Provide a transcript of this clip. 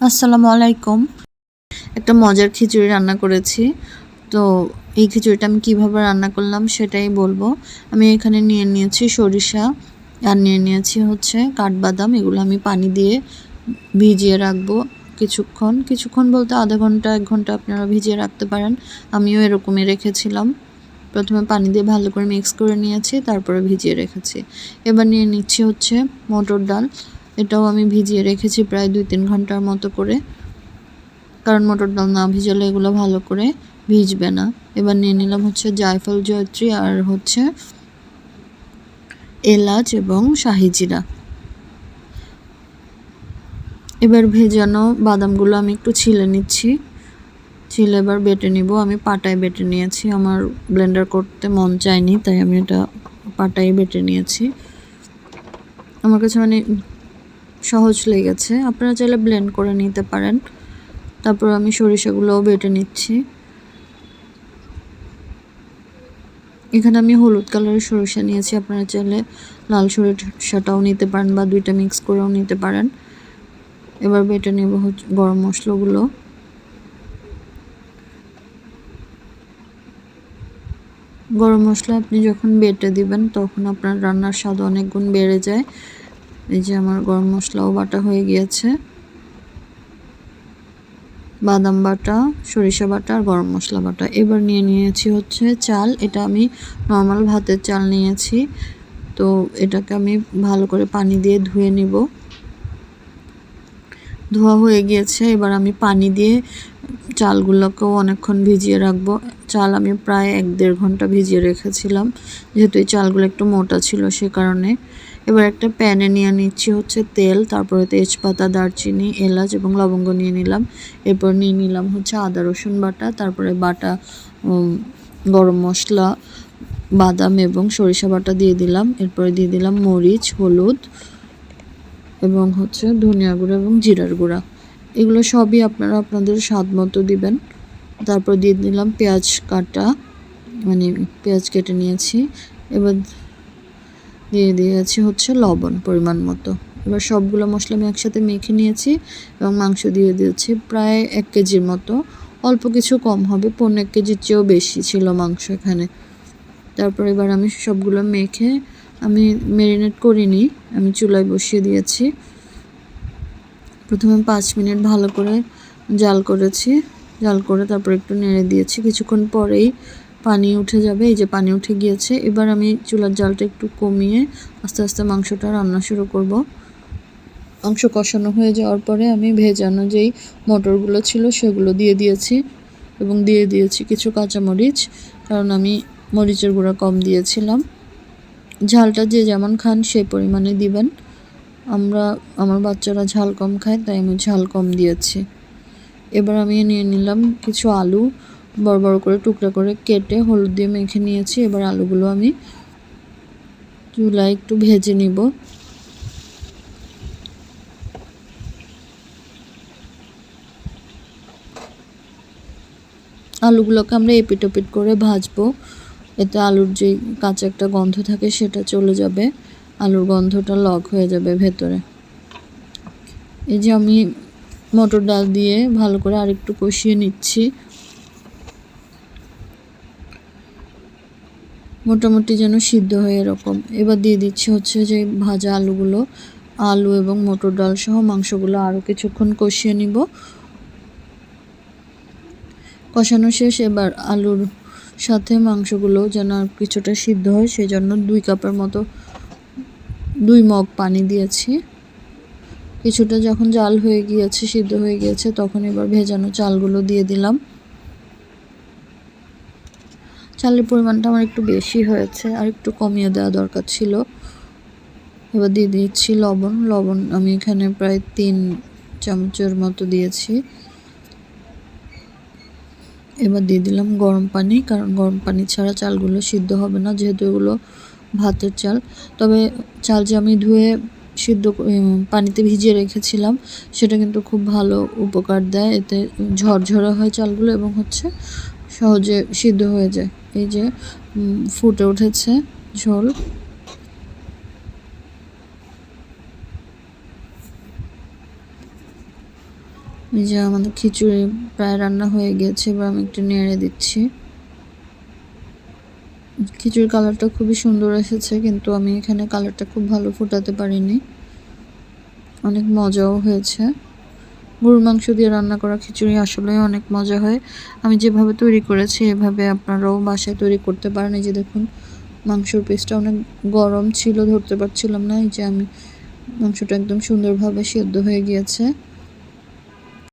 আসসালামু আলাইকুম। একটা মজার খিচুড়ি রান্না করেছি। তো এই খিচুড়িটা আমি কীভাবে রান্না করলাম সেটাই বলব। আমি এখানে নিয়ে নিয়েছি সরিষা আর নিয়ে নিয়েছি হচ্ছে কাঠবাদাম। এগুলো আমি পানি দিয়ে ভিজিয়ে রাখব কিছুক্ষণ। কিছুক্ষণ বলতে আধা ঘণ্টা, এক ঘণ্টা আপনারা ভিজিয়ে রাখতে পারেন। আমিও এরকমই রেখেছিলাম। প্রথমে পানি দিয়ে ভালো করে মিক্স করে নিয়েছি, তারপরে ভিজিয়ে রেখেছি। এবার নিয়ে নিচ্ছি হচ্ছে মটর ডাল। এটাও আমি ভিজিয়ে রেখেছি প্রায় দুই তিন ঘণ্টার মতো করে। কারণ মটর ডাল না ভিজালে এগুলো ভালো করে ভিজবে না। এবার নিয়ে নিলাম হচ্ছে জায়ফল জয়ত্রী আর হচ্ছে এলাচ এবং শাহিজিরা এবার ভেজানো বাদামগুলো আমি একটু ছিলে নিচ্ছি। ছিলে এবার বেটে নিব। আমি পাটায় বেটে নিয়েছি। আমার ব্লেন্ডার করতে মন চায়নি, তাই আমি এটা পাটায় বেটে নিয়েছি। আমার কাছে মানে সহজ লেগেছে আপনারা চাইলে ব্লেন্ড করে নিতে পারেন। তারপর আমি সরিষাগুলোও বেটে নিচ্ছি। এখানে আমি হলুদ কালারের সরিষা নিয়েছি। আপনারা চাইলে লাল সরিষাটাও নিতে পারেন বা দুইটা মিক্স করেও নিতে পারেন। এবার বেটে নেব হচ্ছে গরম মশলাগুলো। গরম মশলা আপনি যখন বেটে দিবেন, তখন আপনার রান্নার স্বাদ অনেক গুণ বেড়ে যায়। এই যে আমার গরম মশলাও বাটা হয়ে গিয়েছে। বাদাম বাটা, সরিষা বাটা আর গরম মশলা বাটা। এবার নিয়ে নিয়েছি হচ্ছে চাল। এটা আমি নর্মাল ভাতের চাল নিয়েছি। তো এটাকে আমি ভালো করে পানি দিয়ে ধুয়ে নিব। ধোয়া হয়ে গিয়েছে। এবার আমি পানি দিয়ে চালগুলোকেও অনেকক্ষণ ভিজিয়ে রাখব। চাল আমি প্রায় এক দেড় ঘণ্টা ভিজিয়ে রেখেছিলাম। যেহেতু এই চালগুলো একটু মোটা ছিল সে কারণে। এবার একটা প্যানে নিয়ে নিচ্ছি হচ্ছে তেল, তারপরে তেজপাতা, দারচিনি, এলাচ এবং লবঙ্গ নিয়ে নিলাম। এরপর নিয়ে নিলাম হচ্ছে আদা, রসুন বাটা, তারপরে বাটা গরম মশলা, বাদাম এবং সরিষা বাটা দিয়ে দিলাম। এরপরে দিয়ে দিলাম মরিচ, হলুদ এবং হচ্ছে ধনিয়া গুঁড়া এবং জিরার গুঁড়া। এগুলো সবই আপনারা আপনাদের স্বাদ মতো দিবেন। তারপর দিয়ে দিলাম পেঁয়াজ কাটা মানে পেঁয়াজ কেটে নিয়েছি। এবার দিয়ে দিয়েছি হচ্ছে লবণ পরিমাণ মতো। এবার সবগুলো মশলা আমি একসাথে মেখে নিয়েছি এবং মাংস দিয়ে দিয়েছি প্রায় এক কেজির মতো। অল্প কিছু কম হবে পনেরো এক কেজির চেয়েও বেশি ছিল মাংস এখানে। তারপর এবার আমি সবগুলো মেখে আমি ম্যারিনেট করিনি, আমি চুলায় বসিয়ে দিয়েছি। প্রথমে পাঁচ মিনিট ভালো করে জাল করেছি। জাল করে তারপর একটু নেড়ে দিয়েছি। কিছুক্ষণ পরেই পানি উঠে যাবে। এই যে পানি উঠে গিয়েছে। এবার আমি চুলার জালটা একটু কমিয়ে আস্তে আস্তে মাংসটা রান্না শুরু করব। মাংস কষানো হয়ে যাওয়ার পরে আমি ভেজানো যেই মটরগুলো ছিল সেগুলো দিয়ে দিয়েছি এবং দিয়ে দিয়েছি কিছু কাঁচামরিচ, কারণ আমি মরিচের গুঁড়া কম দিয়েছিলাম। ঝালটা যে যেমন খান সেই পরিমাণে দিবেন। আমরা, আমার বাচ্চারা ঝাল কম খায়, তাই আমি ঝাল কম দিয়েছি। এবার আমি নিয়ে নিলাম কিছু আলু, বড় বড় করে টুকরা করে কেটে হলুদ দিয়ে মেখে নিয়েছি। এবার আলুগুলো আমি চুলায় একটু ভেজে নিব। আলুগুলোকে আমরা এপিট ওপিট করে ভাজবো। এতে আলুর যে কাঁচা একটা গন্ধ থাকে, সেটা চলে যাবে। আলুর গন্ধটা লক হয়ে যাবে ভেতরে। এই যে আমি মটর ডাল দিয়ে ভালো করে আরেকটু কষিয়ে নিচ্ছি। মোটামুটি যেন সিদ্ধ হয়ে এরকম। এবার দিয়ে দিচ্ছি হচ্ছে যে ভাজা আলুগুলো। আলু এবং মটর ডাল সহ মাংসগুলো আরও কিছুক্ষণ কষিয়ে নিব। কষানো শেষ, এবার আলুর সাথে মাংসগুলো যেন আর কিছুটা সিদ্ধ হয় সেই জন্য দুই কাপের মতো দুই মগ পানি দিয়েছি। কিছুটা যখন জাল হয়ে গিয়েছে, সিদ্ধ হয়ে গিয়েছে, তখন এবার ভেজানো চালগুলো দিয়ে দিলাম। চালের পরিমাণটা আমার একটু বেশি হয়েছে, আর একটু কমিয়ে দেওয়া দরকার ছিল। এবার দিয়ে দিচ্ছি লবণ। লবণ আমি এখানে প্রায় তিন চামচের মতো দিয়েছি। এবার দিয়ে দিলাম গরম পানি, কারণ গরম পানি ছাড়া চালগুলো সিদ্ধ হবে না, যেহেতু এগুলো ভাতের চাল। তবে চাল যে আমি ধুয়ে সিদ্ধ পানিতে ভিজিয়ে রেখেছিলাম, সেটা কিন্তু খুব ভালো উপকার দেয়। এতে ঝরঝরা হয় চালগুলো এবং হচ্ছে সহজে সিদ্ধ হয়ে যায়। এই যে ফুটে উঠেছে ঝোল। এই যে আমাদের খিচুড়ি প্রায় রান্না হয়ে গিয়েছে এবার আমি একটু নেড়ে দিচ্ছি। খিচুড়ির কালারটা খুবই সুন্দর এসেছে, কিন্তু আমি এখানে কালারটা খুব ভালো ফোটাতে পারিনি। অনেক মজাও হয়েছে। গরুর মাংস দিয়ে রান্না করা খিচুড়ি আসলে অনেক মজা হয়। আমি যেভাবে তৈরি করেছি, এভাবে আপনারাও বাসায় তৈরি করতে পারেন। এই যে দেখুন, মাংসর পিসটা অনেক গরম ছিল, ধরতে পারছিলাম না। এই যে আমি মাংসটা একদম সুন্দরভাবে সেদ্ধ হয়ে গিয়েছে।